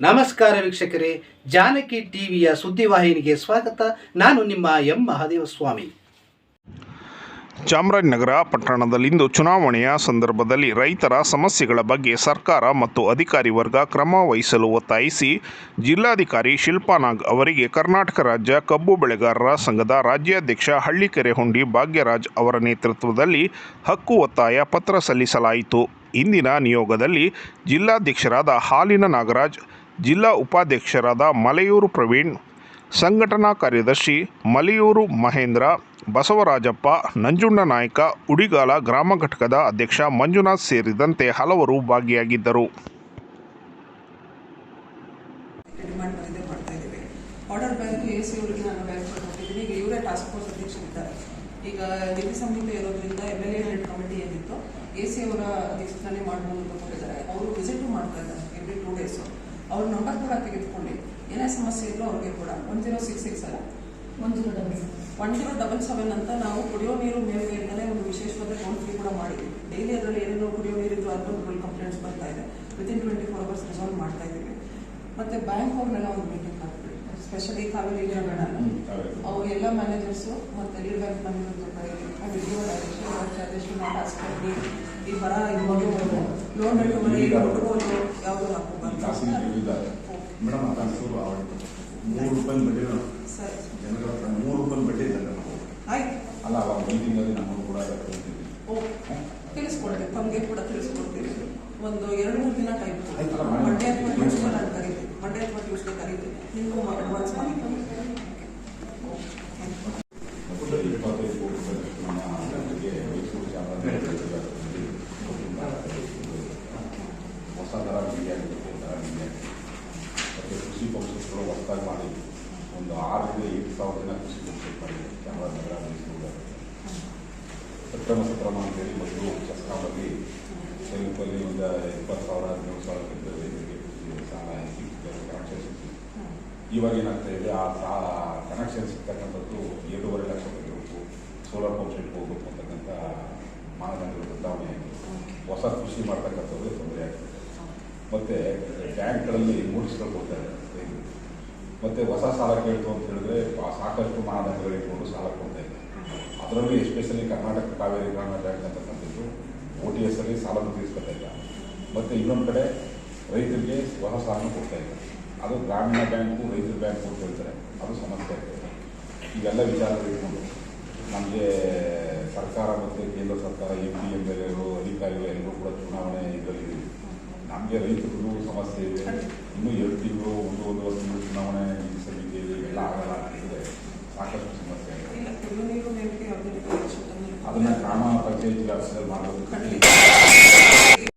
ನಮಸ್ಕಾರ ವೀಕ್ಷಕರೇ, ಜಾನಕಿ ಟಿವಿಯ ಸುದ್ದಿವಾಹಿನಿಗೆ ಸ್ವಾಗತ. ನಾನು ನಿಮ್ಮ ಎಂ. ಮಹಾದೇವ ಸ್ವಾಮಿ ಚಾಮರಾಜನಗರ ಪಟ್ಟಣದಲ್ಲಿಂದು ಚುನಾವಣೆಯ ಸಂದರ್ಭದಲ್ಲಿ ರೈತರ ಸಮಸ್ಯೆಗಳ ಬಗ್ಗೆ ಸರ್ಕಾರ ಮತ್ತು ಅಧಿಕಾರಿ ವರ್ಗ ಕ್ರಮ ವಹಿಸಲು ಒತ್ತಾಯಿಸಿ, ಜಿಲ್ಲಾಧಿಕಾರಿ ಶಿಲ್ಪಾನಾಗ್ ಅವರಿಗೆ ಕರ್ನಾಟಕ ರಾಜ್ಯ ಕಬ್ಬು ಬೆಳೆಗಾರರ ಸಂಘದ ರಾಜ್ಯಾಧ್ಯಕ್ಷ ಹಳ್ಳಿಕೆರೆ ಹುಂಡಿ ಭಾಗ್ಯರಾಜ್ ಅವರ ನೇತೃತ್ವದಲ್ಲಿ ಹಕ್ಕು ಒತ್ತಾಯ ಪತ್ರ ಸಲ್ಲಿಸಲಾಯಿತು. ಇಂದಿನ ನಿಯೋಗದಲ್ಲಿ ಜಿಲ್ಲಾಧ್ಯಕ್ಷರಾದ ಹಾಲಿನ ನಾಗರಾಜ್ ಜಿಲ್ಲಾ ಉಪಾಧ್ಯಕ್ಷರಾದ ಮಲೆಯೂರು ಪ್ರವೀಣ್, ಸಂಘಟನಾ ಕಾರ್ಯದರ್ಶಿ ಮಲೆಯೂರು ಮಹೇಂದ್ರ, ಬಸವರಾಜಪ್ಪ, ನಂಜುಂಡ ನಾಯಕ, ಉಡಿಗಾಲ ಗ್ರಾಮ ಘಟಕದ ಅಧ್ಯಕ್ಷ ಮಂಜುನಾಥ್ ಸೇರಿದಂತೆ ಹಲವರು ಭಾಗಿಯಾಗಿದ್ದರು. ಆರ್ಡರ್ ಬ್ಯಾಂಕ್ ಎ ಸಿ ಅವರಿಗೆ ನಾನು ಬ್ಯಾಂಕ್ ಕೊಟ್ಟಿದ್ದೀನಿ ಈಗ ಇವರೇ ಟಾಸ್ಕ್ ಫೋರ್ಸ್ ಅಧ್ಯಕ್ಷರಿದ್ದಾರೆ. ಈಗ ನೀತಿ ಸಂಹಿತೆ ಇರೋದ್ರಿಂದ M L A head committee ಏನಿತ್ತು ಎ ಸಿ ಅವರ ಅಧ್ಯಕ್ಷತೆನೇ ಮಾಡಬಹುದು ಅಂತ ಹೇಳಿದ್ದಾರೆ ಅವರು ವಿಸಿಟ್ ಮಾಡ್ತಾ ಇದ್ದಾರೆ ಎವ್ರಿ ಟೂ ಡೇಸು ಅವ್ರ ನಂಬರ್ ಕೂಡ ತೆಗೆದುಕೊಂಡು ಏನೇ ಸಮಸ್ಯೆ ಇದ್ರು ಅವ್ರಿಗೆ ಕೂಡ ಒನ್ ಜೀರೋ ಸಿಕ್ಸ್ ಸಿಕ್ಸ್ ಅಲ್ಲ ಒಂದು double one zero double seven ಅಂತ ನಾವು ಕುಡಿಯೋ ನೀರು ಮೇಲ್ಗೆ ಇಂದಲೇ ಒಂದು ವಿಶೇಷವಾದ ಟೋಲ್ ಫ್ರೀ ಕೂಡ ಮಾಡಿದ್ವಿ ಡೈಲಿ ಅದರಲ್ಲಿ ಏನೇನೋ ಕುಡಿಯೋ ನೀರಿದ್ದು ಅರ್ಬನ್ ಕಂಪ್ಲೇಂಟ್ಸ್ ಬರ್ತಾ ಇದೆ within twenty four hours resolve ಮಾಡ್ತಾ ಇದ್ದೀವಿ ಮತ್ತೆ ಬ್ಯಾಂಕ್ ಅವ್ರನ್ನೆಲ್ಲ ಒಂದು ಮೀಟಿಂಗ್ ಹಾಕ್ಬಿಡಿ ಸ್ಪೆಷಲಿ ಕಾವೇರಿ ಬೇಡ ಅವ್ರು ಎಲ್ಲ ಮ್ಯಾನೇಜರ್ಸು ಮತ್ತೆ ಲೀಡ್ ಬ್ಯಾಂಕ್ ಮ್ಯಾನೇಜರ್ ಈ ಬರ ಲೋನ್ ರಿಕವರಿ ಮೂರು ರೂಪಾಯಿ ಬಡ್ಡಿ ಸರಿ. ಜನಗಳ ಹತ್ರ ಮೂರು ರೂಪಾಯಿ ಬಡ್ಡಿ ನಾವು. ಆಯ್ತು. ಅಲ್ಲ ಅವಾಗ ತಿಂಗಳಲ್ಲಿ ನಮ್ಮನ್ನು ಕೂಡ ಕಳಿಸಿದ್ವಿ ಓ ತಿಳಿಸ್ಕೊಡ್ತೀವಿ. ತಮಗೆ ಕೂಡ ತಿಳಿಸ್ಕೊಡ್ತೀವಿ. ಒಂದು ಎರಡು ಮೂರು ದಿನ ಟೈಮ್ ಆಯ್ತಲ್ಲ, ಮಾಡಿ. ಮಂಡೇ. ಅಥವಾ ಟ್ಯೂಸ್ಡೇ ಕರೀತೀನಿ ನಿಮಗೂ ಅಡ್ವಾನ್ಸ್ ಮಾಡಿ ಇಪ್ಪತ್ತೈದು ಕೋಟಿ ರೂಪಾಯಿ ನಮ್ಮ ಜನರಿಗೆ ಮೈಸೂರು ಚಾಮರಾಜನಗರದಲ್ಲಿ ಹೊಸ ದರ ನಿಗದಿ ಆಗಿರುತ್ತೆ ದರ ನಿಗದಿ ಆಗಿದೆ. ಮತ್ತು ಕೃಷಿ ಪಂಪ್ಸೆಟ್ಗಳು ಹೊಸದಾಗಿ ಮಾಡಿ ಒಂದು ಆರರಿಂದ ಏಳು ಸಾವಿರ ಜನ ಕೃಷಿ ಪಂಪ್ಸೆಟ್ ಮಾಡಿದೆ ಚಾಮರಾಜನಗರ ಮೈಸೂರು ಸಕ್ರಮ ಸಕ್ರಮ ಅಂತೇಳಿ ಮೊದಲು ಶಸ್ತ್ರಾಮಲ್ಲಿ ಸ್ವಲ್ಪಲ್ಲಿ ಒಂದು ಇಪ್ಪತ್ತು ಸಾವಿರ ಹದಿನೇಳು ಸಾವಿರ ರೈತರಿಗೆ ಕೃಷಿ ಸಾಲ ಸಿಗ್ತದೆ ಕನೆಕ್ಷನ್ ಸಿಗ್ತದೆ ಇವಾಗ ಏನಾಗ್ತಾ ಇದೆ ಆ ಸಾ ಕನೆಕ್ಷನ್ ಸಿಗ್ತಕ್ಕಂಥದ್ದು ಎರಡೂವರೆ ಲಕ್ಷ ಬಂದಿರಬೇಕು ಸೋಲಾರ್ ಪಂಪ್ ಹೋಗಬೇಕು ಹೋಗ್ಬೇಕು ಅಂತಕ್ಕಂಥ ಮಾನದಂಡಗಳು ಬದಲಾವಣೆ ಆಗಿದೆ ಹೊಸ ಕೃಷಿ ಮಾಡ್ತಕ್ಕಂಥದ್ದು ತೊಂದರೆ ಆಗ್ತದೆ ಮತ್ತು ಬ್ಯಾಂಕ್ಗಳಲ್ಲಿ ಇದ್ದಾರೆ ರೈತರು ಮತ್ತು ಹೊಸ ಸಾಲ ಕೇಳ್ತು ಅಂತ ಹೇಳಿದ್ರೆ ಸಾಕಷ್ಟು ಮಾನದಂಡಗಳು ಇಟ್ಕೊಂಡು ಸಾಲ ಕೊಡ್ತಾ ಇದೆ ಅದರಲ್ಲಿ ಎಸ್ಪೆಷಲಿ ಕರ್ನಾಟಕ ಕಾವೇರಿ ಗ್ರಾಮೀಣ ಬ್ಯಾಂಕ್ ಅಂತಕ್ಕಂಥದ್ದು ಓ ಟಿ ಎಸ್ ಅಲ್ಲಿ ಸಾಲವನ್ನು ತೀರಿಸ್ಕೊಳ್ತಾ ಇಲ್ಲ ಮತ್ತು ಇನ್ನೊಂದು ಕಡೆ ರೈತರಿಗೆ ಹೊಸ ಸಾಲನ ಕೊಡ್ತಾ ಇಲ್ಲ ಅದು ಗ್ರಾಮೀಣ ಬ್ಯಾಂಕು ರೈತರ ಬ್ಯಾಂಕು ಅಂತ ಹೇಳ್ತಾರೆ. ಅದು ಸಮಸ್ಯೆ ಆಗ್ತದೆ. ಇವೆಲ್ಲ ವಿಚಾರಗಳು ಇಟ್ಕೊಂಡು ನಮಗೆ ಸರ್ಕಾರ ಮತ್ತು ಕೇಂದ್ರ ಸರ್ಕಾರ ಎಂ ಪಿ ಎಂ ಎಲ್ ಎಗಳು ಅಧಿಕಾರಿಗಳು ಎಲ್ಲರೂ ಕೂಡ ಚುನಾವಣೆ ಇದರಲ್ಲಿ ನಮಗೆ ರೈತರಿಗೂ ಸಮಸ್ಯೆ ಇದೆ ಇನ್ನೂ ಎರಡು ತಿಂಗಳು ಒಂದು ಒಂದೂವರೆ ತಿಂಗಳು ಚುನಾವಣೆ ಈ ಸಮಿತಿಯಲ್ಲಿ ಎಲ್ಲ ಆಗಲ್ಲ ಅಂತಿದ್ರೆ ಸಾಕಷ್ಟು ಸಮಸ್ಯೆ ಅದನ್ನ ಗ್ರಾಮ ಪಂಚಾಯತ್ ವ್ಯಾಪ್ತಿಯಲ್ಲಿ ಮಾಡಬೇಕು